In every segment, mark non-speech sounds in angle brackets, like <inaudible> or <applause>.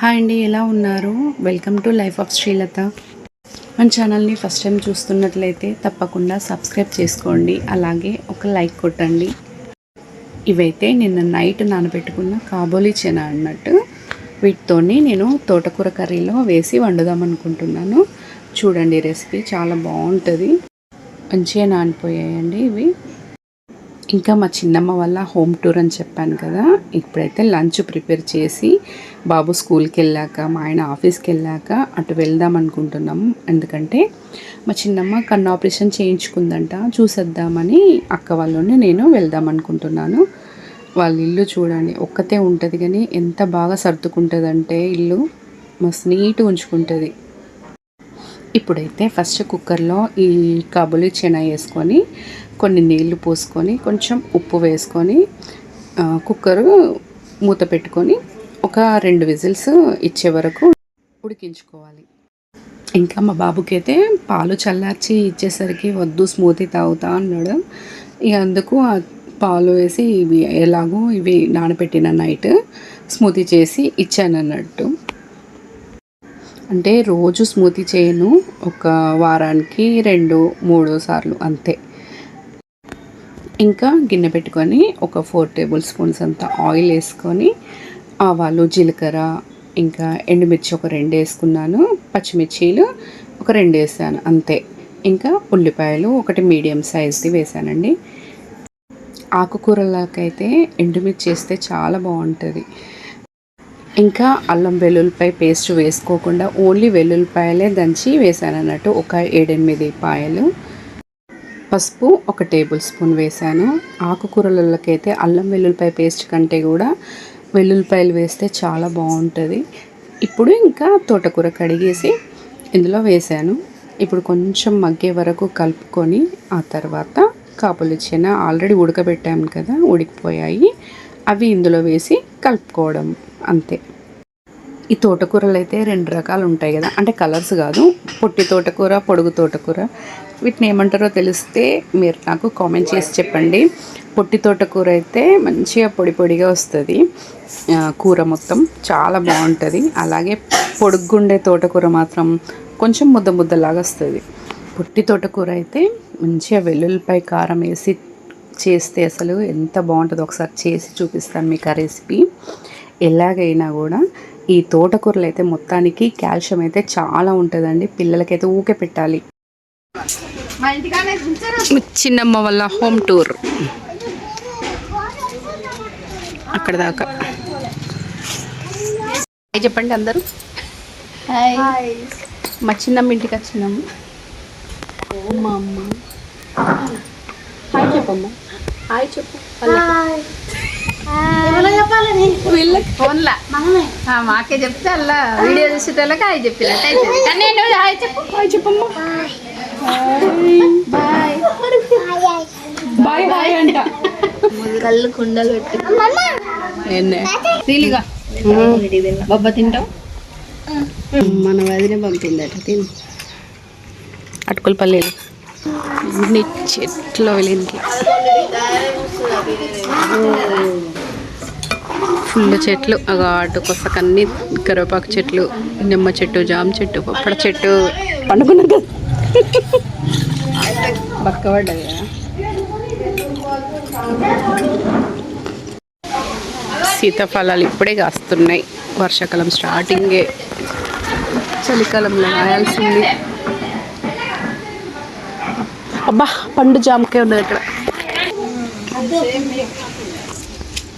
Hi అండి ఎలా ఉన్నారు? Welcome to life of Srilatha మన ఛానల్ని ఫస్ట్ టైం చూస్తున్నట్లయితే తప్పకుండా సబ్స్క్రైబ్ చేసుకోండి అలాగే ఒక లైక్ కొట్టండి. ఇవైతే నిన్న నైట్ నానబెట్టుకున్న కాబోలి చెన అన్నట్టు. వీటితోని నేను తోటకూర కర్రీలో వేసి వండుదాం అనుకుంటున్నాను. చూడండి రెసిపీ చాలా బాగుంటుంది. మంచిగా నానిపోయాయండి ఇవి. ఇంకా మా చిన్నమ్మ వల్ల హోమ్ టూర్ అని చెప్పాను కదా ఇప్పుడైతే లంచ్ ప్రిపేర్ చేసి బాబు స్కూల్కి వెళ్ళాక మా ఆయన ఆఫీస్కి వెళ్ళాక అటు వెళ్దాం అనుకుంటున్నాం. ఎందుకంటే మా చిన్నమ్మ కన్ను ఆపరేషన్ చేయించుకుందంట చూసేద్దామని అక్క వాళ్ళని నేను వెళ్దాం అనుకుంటున్నాను. వాళ్ళ ఇల్లు చూడండి ఒక్కతే ఉంటుంది కానీ ఎంత బాగా సర్దుకుంటుందంటే ఇల్లు మస్తు నీట్గా ఉంచుకుంటుంది. ఇప్పుడైతే ఫస్ట్ కుక్కర్లో ఈ కాబులి చెన వేసుకొని కొన్ని నీళ్ళు పోసుకొని కొంచెం ఉప్పు వేసుకొని కుక్కరు మూత పెట్టుకొని ఒక రెండు విజిల్స్ ఇచ్చే వరకు ఉడికించుకోవాలి. ఇంకా మా బాబుకి అయితే పాలు చల్లార్చి ఇచ్చేసరికి వద్దు స్మూతీ తాగుతా అన్నాడు. ఇక అందుకు ఆ పాలు వేసి ఇవి ఎలాగో ఇవి నానబెట్టిన నైట్ స్మూతీ చేసి ఇచ్చాను అన్నట్టు అంటే రోజు స్మూతీ చేయను ఒక వారానికి రెండు మూడు సార్లు అంతే. ఇంకా గిన్నె పెట్టుకొని ఒక ఫోర్ టేబుల్ స్పూన్స్ అంత ఆయిల్ వేసుకొని ఆవాలు జీలకర్ర ఇంకా ఎండుమిర్చి ఒక రెండు వేసుకున్నాను పచ్చిమిర్చీలు ఒక రెండు వేసాను అంతే. ఇంకా ఉల్లిపాయలు ఒకటి మీడియం సైజ్ది వేసానండి. ఆకుకూరలకైతే ఎండుమిర్చి వేస్తే చాలా బాగుంటుంది. ఇంకా అల్లం వెల్లుల్లిపాయ పేస్ట్ వేసుకోకుండా ఓన్లీ వెల్లుల్లిపాయలే దంచి వేసాను అన్నట్టు ఒక ఏడెనిమిది పాయలు పసుపు ఒక టేబుల్ స్పూన్ వేసాను ఆకుకూరలకైతే అల్లం వెల్లుల్లిపాయ పేస్ట్ కంటే కూడా వెల్లుల్లిపాయలు వేస్తే చాలా బాగుంటుంది. ఇప్పుడు ఇంకా తోటకూర కడిగేసి ఇందులో వేసాను ఇప్పుడు కొంచెం మగ్గే వరకు కలుపుకొని ఆ తర్వాత కాపులు ఇచ్చిన ఆల్రెడీ ఉడకబెట్టాము కదా ఉడికిపోయాయి. అవి ఇందులో వేసి కలుపుకోవడం అంతే. ఈ తోటకూరలు అయితే రెండు రకాలు ఉంటాయి కదా అంటే కలర్స్ కాదు. పొట్టి తోటకూర పొడుగు తోటకూర వీటిని ఏమంటారో తెలిస్తే మీరు నాకు కామెంట్ చేసి చెప్పండి. పొట్టి తోటకూర అయితే మంచిగా పొడి పొడిగా వస్తుంది. కూర మొత్తం చాలా బాగుంటుంది. అలాగే పొడుగ్గుండే తోటకూర మాత్రం కొంచెం ముద్ద ముద్దలాగా వస్తుంది. పొట్టి తోటకూర అయితే మంచిగా వెల్లుల్లిపై కారం వేసి చేస్తే అసలు ఎంత బాగుంటుందో ఒకసారి చేసి చూపిస్తాను మీకు ఆ రెసిపీ ఎలాగైనా కూడా ఈ తోటకూరలు అయితే మొత్తానికి కాల్షియం అయితే చాలా ఉంటుందండి. పిల్లలకైతే ఊకే పెట్టాలి. చిన్నమ్మ వల్ల హోమ్ టూర్. అక్కడ దాకా. చెప్పండి అందరూ. మా చిన్నమ్మ ఇంటికి వచ్చినాము మా అమ్మ. హాయ్ చెప్పమ్మా. హాయ్ చెప్పు. మాకే చెప్తే అలా వీడియో చూసేటోళ్ళకి హాయ్ చెప్పినట్టు అయితే కానీ నేను హాయ్ చెప్పు. హాయ్ చెప్పమ్మా. బాయ్. బాయ్ బాయ్ అంట. కళ్ళు కుండలు పెట్టి ఎన్నే తీలిగా బొబ్బ తింటావు? మన వదిన పంపిందట తిని. అటుకుల పల్లీలు. ఇన్ని చెట్లు వెళ్ళింది ఫుల్ చెట్లు అగ అటు కొసకన్నీ కరివేపాకు చెట్లు నిమ్మ చెట్టు జామ చెట్టు పప్పడ చెట్టు. పండుకున్నా కదా. బక్కబడ్డాయి కదా. సీతాఫలాలు ఇప్పుడే కాస్తున్నాయి. వర్షాకాలం స్టార్టింగే. చలికాలంలో కాయాల్సింది. అబ్బా పండు జామకాయ ఉన్నది అక్కడ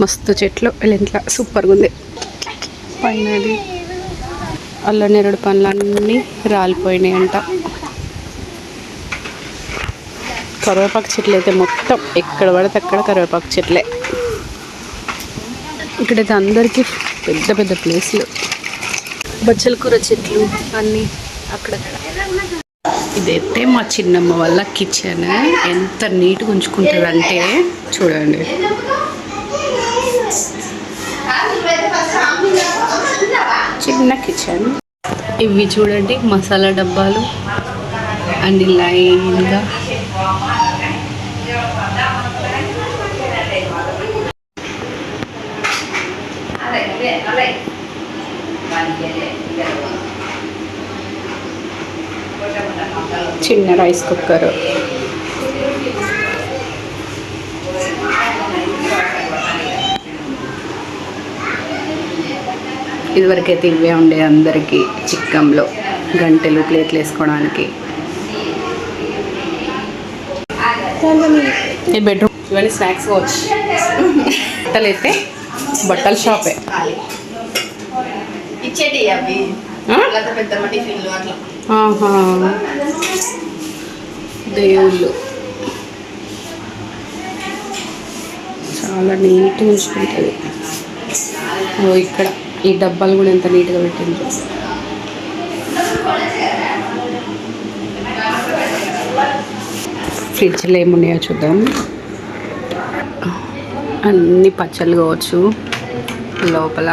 మస్తు చెట్లు వీళ్ళ ఇంట్లో సూపర్గా ఉంది. పైన అది అల్ల నెరడు పండ్లన్నీ రాలిపోయినాయి అంట కరివేపాకు చెట్లు అయితే మొత్తం ఎక్కడ పడితే అక్కడ కరివేపాకు చెట్లే. ఇక్కడైతే అందరికీ పెద్ద పెద్ద ప్లేస్లు. బచ్చల కూర చెట్లు అన్నీ అక్కడక్కడ. ఇదైతే మా చిన్నమ్మ వాళ్ళ కిచెన్. ఎంత నీట్గా ఉంచుకుంటుంది అంటే చూడండి. చిన్న కిచెన్. ఇవి చూడండి మసాలా డబ్బాలు. అండ్ లైన్గా చిన్న రైస్ కుక్కర్. ఇదివరకైతే ఇవే ఉండే అందరికీ చిక్కంలో గంటెలు ప్లేట్లు వేసుకోవడానికి. బెడ్రూమ్ ఇవన్నీ స్నాక్స్ కావచ్చు. బట్టలు అయితే బట్టల షాపే. ఇచ్చేటి అవి. పెద్ద టిఫిన్లు అట్లా. ఆహా. దేవుళ్ళు. చాలా నీట్గా ఉంచుకుంటుంది. ఓ ఇక్కడ ఈ డబ్బాలు కూడా ఎంత నీట్గా పెట్టింది ఫ్రిడ్జ్లో ఏమున్నాయో చూద్దాం. అన్ని పచ్చళ్ళు కావచ్చు. లోపల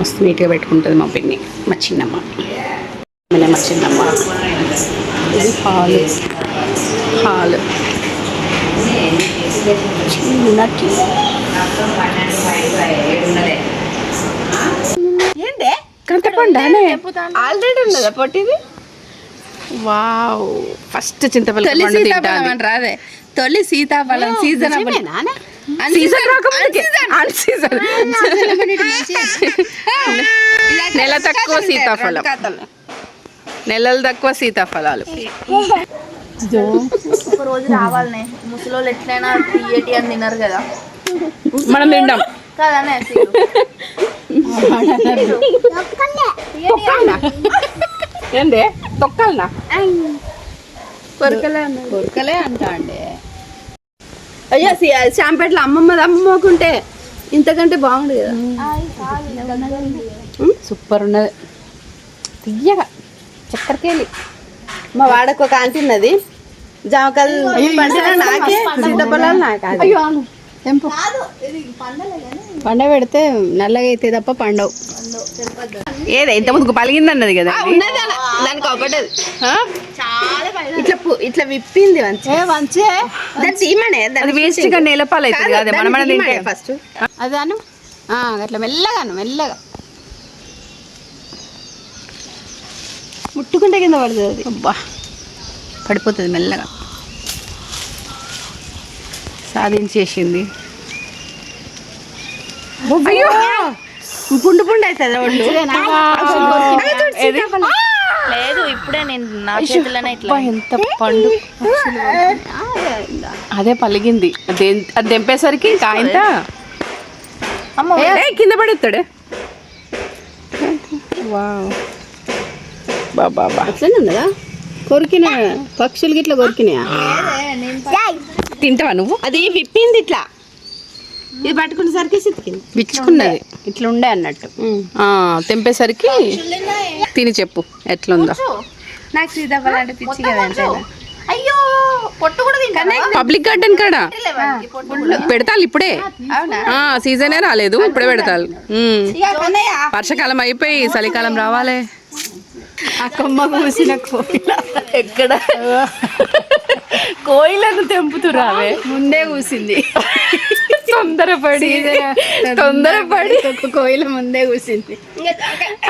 మస్తు నీట్గా పెట్టుకుంటుంది మా పిన్ని మా చిన్నమ్మ. మా చిన్నమ్మ. ఇది హాల్. హాల్. చిన్నటి ఏంటే? కంటపండానే ఆల్రెడీ ఉన్నదా పొట్టిది? వావ్. ఫస్ట్ చింతపల్లి తొలి సీతాఫలం అదే తొలి సీతాఫలం సీజన్ సీజన్ రాకముందుకే. అన్ సీజన్ <laughs> నెల తక్కువ సీతాఫలం. నెలలు తక్కువ సీతాఫలాలు. ఒక రోజు రావాలనే. ముసలోళ్ళు ఎట్లయినా థియేటి అని తినరు కదా. మనం తింటాం. కదనే <laughs> ఏందే? తొక్కాలనా? కొరకలే అంటా అండి అయ్యో శాంపేటలో అమ్మమ్మది అమ్మమ్మకుంటే ఇంతకంటే బాగుండు కదా. సూపర్ ఉన్నది. తీయగా చక్కెరకేలి. మా వాడకు ఒక ఆంటీ ఉన్నది. జామకాయలు పండిన నాకే సీతాఫలాలు నాకే అయ్యో పండ పెడితే నల్లగా అయితే తప్ప పండవు. ఏదే? ఇంత ముందుకు పలిగింది అన్నది కదా. దానికి ఒకటది ఇట్లా విప్పింది మంచి మంచి దాన్ని తీయమనే అది వేస్ట్గా నేలపాలు అవుతుంది కదా మన మన తింటే. ఫస్ట్ అట్లా మెల్లగాను మెల్లగా. ముట్టుకుంటే కింద పడుతుంది అది. అబ్బా. పడిపోతుంది మెల్లగా. సాధించేసింది. అయ్యో! పుండు పుండు అవుతుంది? లేదు ఇప్పుడే నేను నా చేతిలోనే ఇట్లా ఎంత పండు. అదే పలిగింది. అది అమ్మ ఏ కింద పడేస్తాడే. వావ్. బాబా బా అట్లనే ఉన్నదా? కొరికిన? పక్షులకి ఇట్లా కొరికినాయా? తింటావా నువ్వు? అది విప్పింది ఇట్లా. ఇది పట్టుకునేసరికి సితికింది విచ్చుకున్నది ఇట్లా ఉండే అన్నట్టు. ఆ, తెంపేసరికి తిని చెప్పు ఎట్లుందో. నాకు సీతాఫలం అంటే పిచ్చి కదా అంటే అయ్యో పొట్టు కూడా తింటాను పబ్లిక్ గార్డెన్ కాడ? పెడతాలు ఇప్పుడే. అవునా? ఆ సీజనే రాలేదు ఇప్పుడే ఉమ్. అన్నయ్య వర్షాకాలం అయిపోయి చలికాలం రావాలి. ఆ కొమ్మ కూసిన కోయిల. ఎక్కడ? కోయిలను తెంపుతురావే. ముందే కూసింది. తొందరపడి. తొందరపడి ఒక కోయిల ముందే కూసింది.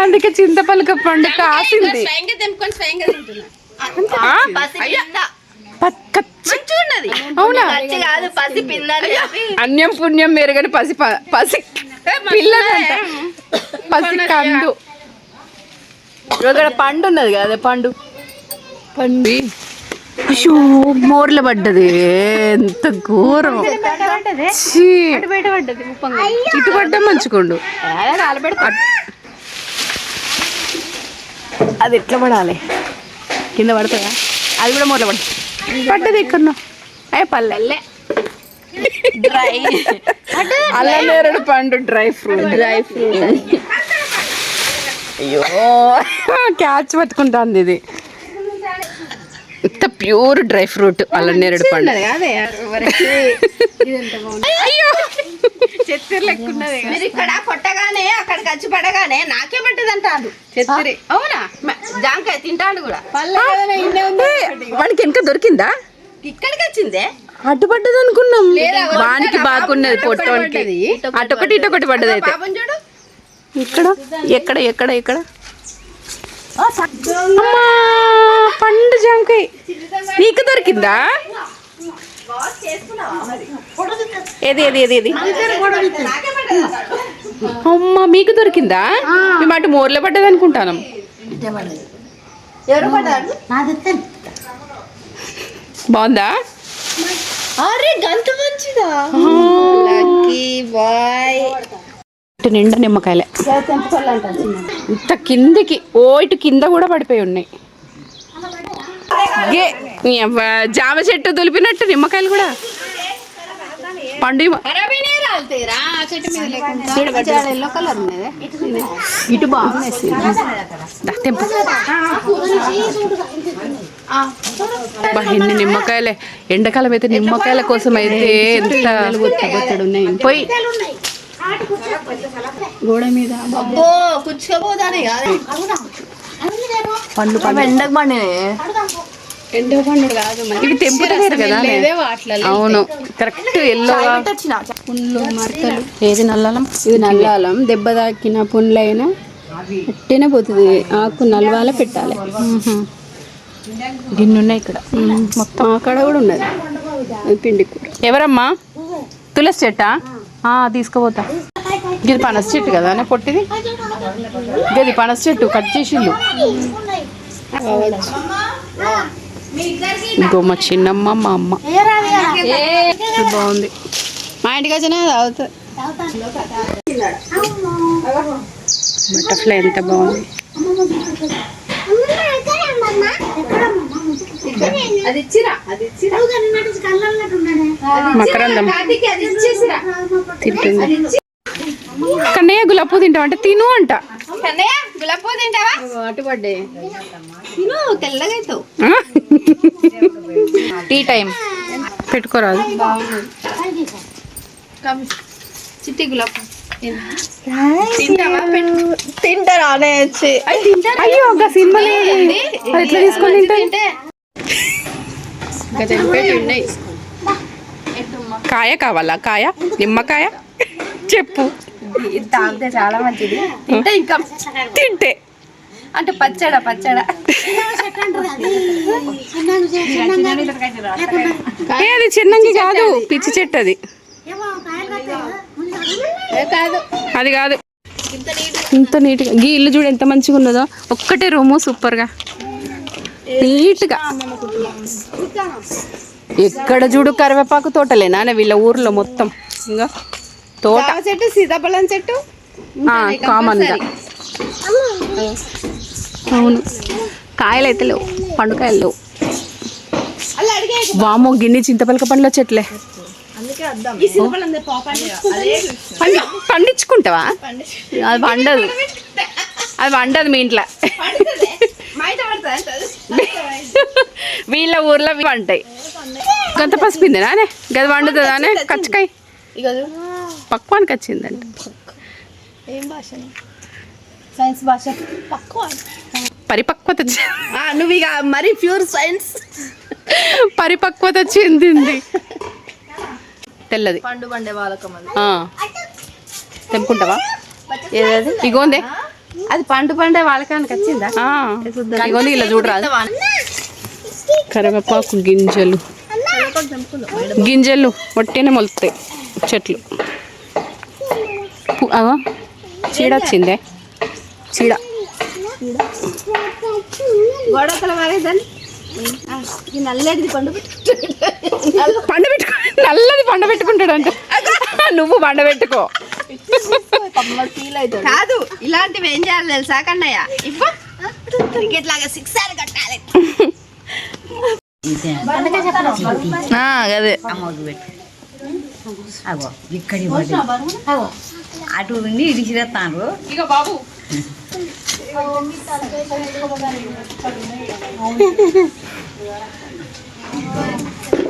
అందుకే చింతపలక పండు కాసింది. అవునా? అన్యం పుణ్యం మెరుగని పసి ప- పసి పిల్లనంట పసి కందు. ఇక్కడ పండు ఉన్నది కదా పండు. పండు. అయ్యో మోర్ల పడ్డది. ఎంత ఘోరం. ఇటు పడ్డా మంచుకోండు. అది ఎట్లా పడాలి? కింద పడుతుందా అది కూడా మూల పడుతుంది పడ్డది ఎక్కడో అయ్యే పల్లెల్లే డ్రై. అల్లనేరుడు పండు డ్రై ఫ్రూట్. Dry fruit. అయ్యో. క్యాచ్ పట్టుకుంటుంది ఇది. ఇంత ప్యూర్ డ్రై ఫ్రూట్ పండు చెత్తిరి లెక్క ఉన్నది మీరు ఇక్కడ కొట్టగానే అక్కడికి వచ్చి పడగానే నాకే పట్టేది అంటారు చెత్తిరి అవునా? జాంకాయ తింటాడు కూడా. వాడికి వెనక దొరికిందా? ఇక్కడికి వచ్చిందే? అడ్డుపడ్డది అనుకున్నాం. లేదా, వానికి బాగున్నది పొట్టోనికి. అటొకటి ఇటొకటి పడ్డది అయితే పాపం చూడు. ఇక్కడ ఎక్కడ? ఎక్కడ ఎక్కడ? అమ్మా, పండు జామకాయ నీకు దొరికిందా? ఏది ఏది ఏది ఏది? అమ్మా మీకు దొరికిందా? మేము అటు మోర్లో పడ్డది అనుకుంటాను. బాగుందా? అరే గంత మంచిదా? లక్కీ బాయ్ ఇటు నిండా నిమ్మకాయలే. ఇంత కిందికి ఓ ఇటు కింద కూడా పడిపోయి ఉన్నాయి. జామ చెట్టు దులిపినట్టు నిమ్మకాయలు కూడా. పండు ఇటు ఎన్ని నిమ్మకాయలే. ఎండాకాలం అయితే నిమ్మకాయల కోసం అయితే ఎంత పోయి గోడ మీద. అబ్బో కూర్చోబోదానే కాదు. పండు పండు. ఎండకు పండినే ఎండ పండుగ కాదు ఇవి తెంపుతలేరు కదా లేదే వాటిలో అవును. కరెక్ట్ ఎల్లో పుండ్లు మరకలు. ఏది నల్లాలం? ఇది నల్లాలం. దెబ్బ తాకిన పుండ్లైనా అట్టేనే పోతుంది. ఆకు నల్వాల పెట్టాలి. గిన్నె ఉన్నాయి ఇక్కడ. మొత్తం. అక్కడ కూడా ఉన్నది. పిండి ఎవరమ్మా? తులసి చెట్టా? తీసుకుపోతా. ఇది పనస చెట్టు కదా అనే పొట్టిది? ఇది పనస చెట్టు కట్ చేసిండు. ఇంకో మా చిన్నమ్మ మా అమ్మ. బాగుంది. మా ఇంటికి వచ్చినా తాగుతుంది బటర్ఫ్లై ఎంత బాగుంది. అది ఇచ్చిరా? అది ఇచ్చిరా? మకరందం. కార్తీక్ అది ఇచ్చేసిరా? తింటుంది. కన్నయ్య గులాబ్ తింటావు అంటే తిను అంట. కన్నయ్య గులాబ్ తింటావా? అటు పడ్డే. తిను తెల్లగా అవుతావు. టీ టైం పెట్టుకోరాదు చిట్టి గులాబ్ తింటారా అయ్యో ఒక సినిమా అది ఎట్లా తీసుకొని తింటే ఉన్నాయి. కాయ కావాలా? కాయ? నిమ్మకాయ? చెప్పు. తాగితే చాలా మంచిది. తింటే ఇంకా తింటే. అంటే పచ్చడా పచ్చడా. అది చిన్నంగి కాదు. పిచ్చి చెట్టు అది అది కాదు. ఇంత నీట్గా గీ ఇల్లు చూడు ఎంత మంచిగా ఉన్నదో ఒక్కటే రూము సూపర్గా. నీట్గా ఎక్కడ చూడు కరివేపాకు తోటలేనా వీళ్ళ ఊర్లో మొత్తం. ఇంకా తోట. చెట్టు సీతాఫలం చెట్టు. కామన్గా అవును. కాయలు అయితే లేవు పండుకాయలు లేవు. వామో గిన్నె చింతపలక పండ్ల చెట్లే. పండించుకుంటావా? అది పండదు అది పండదు మీ ఇంట్లో. <laughs> వీళ్ళ ఊర్లో ఇవి పంటాయి గంత పసిపిందినానే గది వండుతుందానే కచ్చకాయ. పక్వానికి వచ్చిందంట ఏం భాష సైన్స్ భాష. పక్కువ పరిపక్వత నువ్వు ఇక మరి ప్యూర్ సైన్స్ పరిపక్వత చెందింది. తెల్లది. పండు పండే వాళ్ళకం అది. ఆ. తెంపుకుంటావా? ఏదది ఇగోందే. అది పండు పండే వాళ్ళకానికి వచ్చిందా? ఇలా చూడరాదు కరివేపాకు గింజలు. గింజలు వట్టినే మొలుతాయి చెట్లు. అగో చీడ వచ్చిందే. చీడ. పండు పండ పెట్టుకో నల్లది పండ పెట్టుకుంటాడు అంటే <laughs> నువ్వు పండ పెట్టుకో కాదు ఇలాంటివి ఏం చేయాలి తెలుసా కన్నయ్య? ఇప్పుడు క్రికెట్ లాగా సిక్స్ కట్టాలి. అదే. అగో ఇక్కడి పడి అటు నుండి ఇడిచిరేస్తాను ఇక బాబు. <laughs>